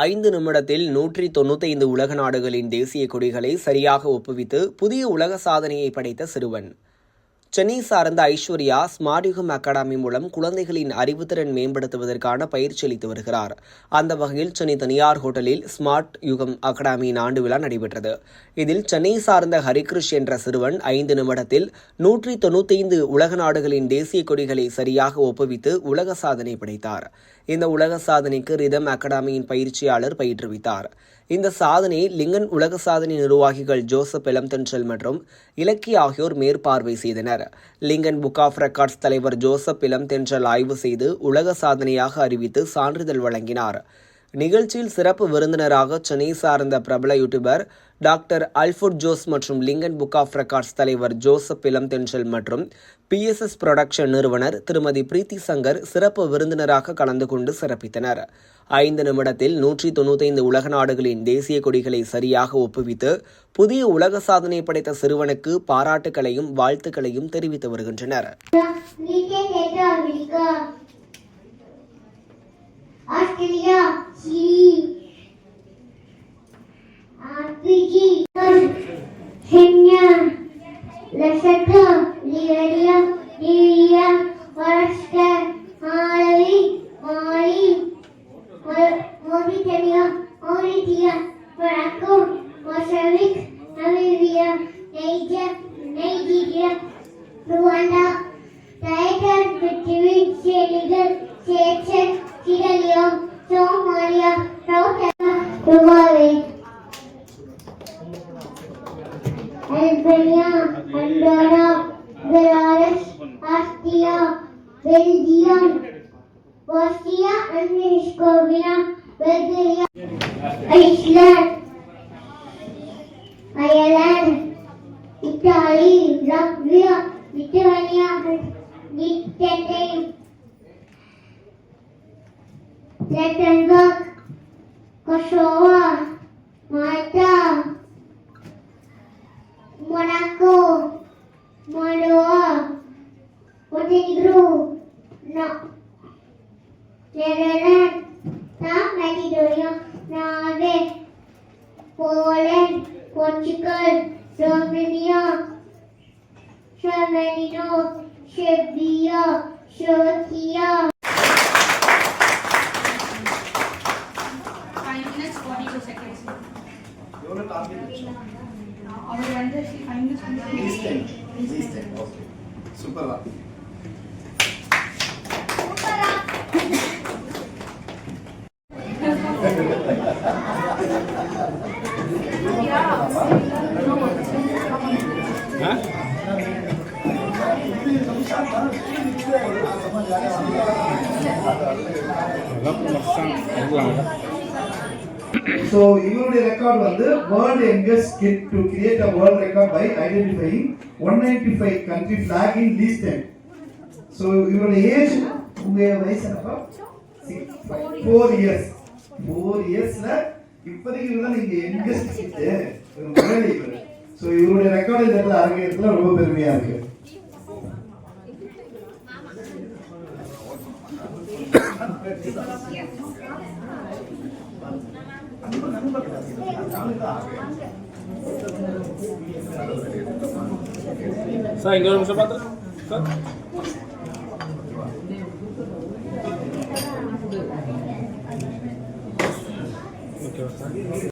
ஐந்து நிமிடத்தில் நூற்றி தொண்ணூத்தைந்து உலக நாடுகளின் தேசிய கொடிகளை சரியாக ஒப்புவித்து புதிய உலக சாதனையை படைத்த சிறுவன். சென்னை சார்ந்த ஐஸ்வர்யா ஸ்மார்ட் யுகம் அகாடமி மூலம் குழந்தைகளின் அறிவுத்திறன் மேம்படுத்துவதற்கான பயிற்சி அளித்து வருகிறார். அந்த வகையில் சென்னை தனியார் ஹோட்டலில் ஸ்மார்ட் யுகம் அகாடமியின் ஆண்டு விழா நடைபெற்றது. இதில் சென்னை சார்ந்த ஹரிகிருஷ் என்ற சிறுவன் ஐந்து நிமிடத்தில் நூற்றி தொண்ணூத்தைந்து உலக நாடுகளின் தேசிய கொடிகளை சரியாக ஒப்புவித்து உலக சாதனை படைத்தார். இந்த உலக சாதனைக்கு ரிதம் அகாடமியின் பயிற்சியாளர் பயிற்றுவித்தார். இந்த சாதனையை லிங்கன் உலக சாதனை நிர்வாகிகள் ஜோசப் இளம்தென்றல் மற்றும் இலக்கிய ஆகியோர் மேற்பார்வை செய்தனர். லிங்கன் புக் ஆஃப் ரெக்கார்ட்ஸ் தலைவர் ஜோசப் இளம்தென்றல் ஆய்வு செய்து உலக சாதனையாக அறிவித்து சான்றிதழ் வழங்கினார். நிகழ்ச்சியில் சிறப்பு விருந்தினராக சென்னை சார்ந்த பிரபல யூடியூபர் டாக்டர் அல்ஃபுட் ஜோஸ் மற்றும் லிங்கன் புக் ஆஃப் ரெக்கார்ட்ஸ் தலைவர் ஜோசப் இளம்தென்றல் மற்றும் பிஎஸ்எஸ் புரொடக்ஷன் நிறுவனர் திருமதி பிரீத்தி சங்கர் சிறப்பு விருந்தினராக கலந்து கொண்டு சிறப்பித்தனர். ஐந்து நிமிடத்தில் நூற்றி தொண்ணூத்தைந்து உலக நாடுகளின் தேசிய கொடிகளை சரியாக ஒப்புவித்து புதிய உலக சாதனை படைத்த சிறுவனுக்கு பாராட்டுகளையும் வாழ்த்துக்களையும் தெரிவித்து வருகின்றனர். Asli dia, hi, api kita sini ya. Lestatuh li hadiah di dia, haruskan hali-hali. Mau di. barış, aşkıya, belediyan, başıya, anneş, kovya, bedeliya, işler, ayeler, İtali, Latvia, Litvanya, Liechtenstein, Lettenberg, Kosova, Netherlands, South Macedonia, Norway, Poland, Portugal, Romania, San Marino, Serbia, Slovakia. five minutes forty two seconds. அவர் வந்து five minutes சூப்பரா so இவருடைய record வந்து world youngest kid to create a world record by identifying one ninety five country flag in least time so இவருடைய age உங்க வயசு என்னப்பா? Four years four இயர்ஸ்ல இப்போதைக்கு இவர் நீங்க யங்கஸ்ட் கிட்டு இவர். ஸோ இவருடைய ரெக்கார்டு இந்த இடத்துல ரொம்ப பெருமையா இருக்கு. சார் இங்க ஒரு நிமிஷம் பார்த்து சார். Okay sir